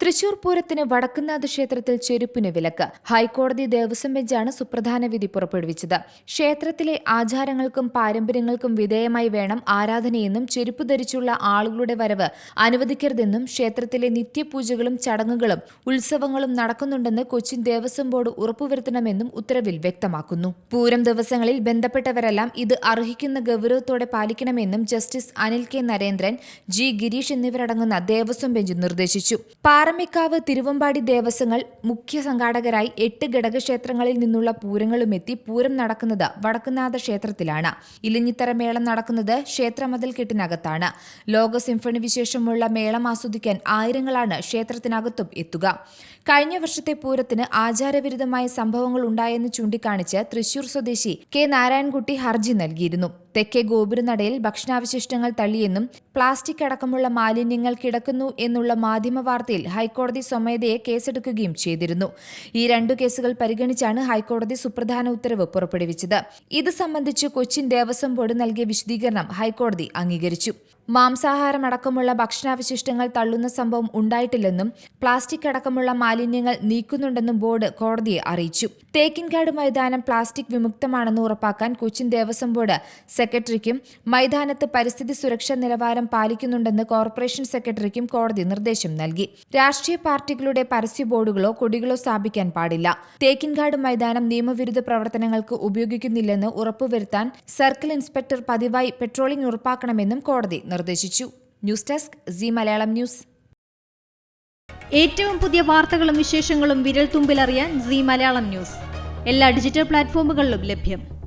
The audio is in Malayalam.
തൃശൂർ പൂരത്തിന് വടക്കുന്നാഥ ക്ഷേത്രത്തിൽ ചെരുപ്പിന് വിലക്ക്. ഹൈക്കോടതി ദേവസ്വം ബെഞ്ചാണ് സുപ്രധാന വിധി പുറപ്പെടുവിച്ചത്. ക്ഷേത്രത്തിലെ ആചാരങ്ങൾക്കും പാരമ്പര്യങ്ങൾക്കും വിധേയമായി വേണം ആരാധനയെന്നും ചെരുപ്പ് ധരിച്ചുള്ള ആളുകളുടെ വരവ് അനുവദിക്കരുതെന്നും ക്ഷേത്രത്തിലെ നിത്യപൂജകളും ചടങ്ങുകളും ഉത്സവങ്ങളും നടക്കുന്നുണ്ടെന്ന് കൊച്ചിൻ ദേവസ്വം ബോർഡ് ഉറപ്പുവരുത്തണമെന്നും ഉത്തരവിൽ വ്യക്തമാക്കുന്നു. പൂരം ദിവസങ്ങളിൽ ബന്ധപ്പെട്ടവരെല്ലാം ഇത് അർഹിക്കുന്ന ഗൗരവത്തോടെ പാലിക്കണമെന്നും justice Anil K Narendran G Girish എന്നിവരടങ്ങുന്ന ദേവസ്വം ബെഞ്ച് നിർദ്ദേശിച്ചു. പാറമേക്കാവ് തിരുവമ്പാടി ദേവസ്വങ്ങൾ മുഖ്യ സംഘാടകരായി എട്ട് ഘടകക്ഷേത്രങ്ങളിൽ നിന്നുള്ള പൂരങ്ങളുമെത്തി പൂരം നടക്കുന്നത് വടക്കുന്നാഥ ക്ഷേത്രത്തിലാണ്. ഇലിഞ്ഞിത്തറ മേളം നടക്കുന്നത് ക്ഷേത്രമതിൽ കെട്ടിനകത്താണ്. ലോക സിംഫണി വിശേഷമുള്ള മേളം ആസ്വദിക്കാൻ ആയിരങ്ങളാണ് ക്ഷേത്രത്തിനകത്തും എത്തുക. കഴിഞ്ഞ വർഷത്തെ പൂരത്തിന് ആചാരവിരുദ്ധമായ സംഭവങ്ങൾ ഉണ്ടായെന്ന് ചൂണ്ടിക്കാണിച്ച് തൃശൂർ സ്വദേശി കെ നാരായൺകുട്ടി ഹർജി നൽകിയിരുന്നു. തെക്കേ ഗോപുരനടയിൽ ഭക്ഷണാവശിഷ്ടങ്ങൾ തള്ളിയെന്നും പ്ലാസ്റ്റിക് അടക്കമുള്ള മാലിന്യങ്ങൾ കിടക്കുന്നു എന്നുള്ള മാധ്യമ വാർത്തയിൽ ഹൈക്കോടതി സ്വമേധയെ കേസെടുക്കുകയും ചെയ്തിരുന്നു. ഈ രണ്ടു കേസുകൾ പരിഗണിച്ചാണ് ഹൈക്കോടതി സുപ്രധാന ഉത്തരവ് പുറപ്പെടുവിച്ചത്. ഇത് സംബന്ധിച്ച് കൊച്ചിൻ ദേവസ്വം ബോർഡ് നൽകിയ വിശദീകരണം ഹൈക്കോടതി അംഗീകരിച്ചു. മാംസാഹാരം അടക്കമുള്ള ഭക്ഷണാവശിഷ്ടങ്ങൾ തള്ളുന്ന സംഭവം ഉണ്ടായിട്ടില്ലെന്നും പ്ലാസ്റ്റിക് അടക്കമുള്ള മാലിന്യങ്ങൾ നീക്കുന്നുണ്ടെന്നും ബോർഡ് കോടതിയെ അറിയിച്ചു. തേക്കിൻകാട് മൈതാനം പ്ലാസ്റ്റിക് വിമുക്തമാണെന്ന് ഉറപ്പാക്കാൻ കൊച്ചിൻ ദേവസ്വം ബോർഡ് സെക്രട്ടറിക്കും മൈതാനത്ത് പരിസ്ഥിതി സുരക്ഷാ നിലവാരം പാലിക്കുന്നുണ്ടെന്ന് കോർപ്പറേഷൻ സെക്രട്ടറിക്കും കോടതി നിർദ്ദേശം നൽകി. രാഷ്ട്രീയ പാർട്ടികളുടെ പരസ്യ ബോർഡുകളോ കൊടികളോ സ്ഥാപിക്കാൻ പാടില്ല. തേക്കിൻകാട് മൈതാനം നിയമവിരുദ്ധ പ്രവർത്തനങ്ങൾക്ക് ഉപയോഗിക്കുന്നില്ലെന്ന് ഉറപ്പുവരുത്താൻ സർക്കിൾ ഇൻസ്പെക്ടർ പതിവായി പെട്രോളിംഗ് ഉറപ്പാക്കണമെന്നും കോടതി നിർദ്ദേശിച്ചു. News desk C Malayalam news. ഏറ്റവും പുതിയ വാർത്തകളും വിശേഷങ്ങളും വിരൽ തുമ്പിലറിയാൻ സി മലയാളം ന്യൂസ്. എല്ലാ ഡിജിറ്റൽ പ്ലാറ്റ്ഫോമുകളിലും ലഭ്യം.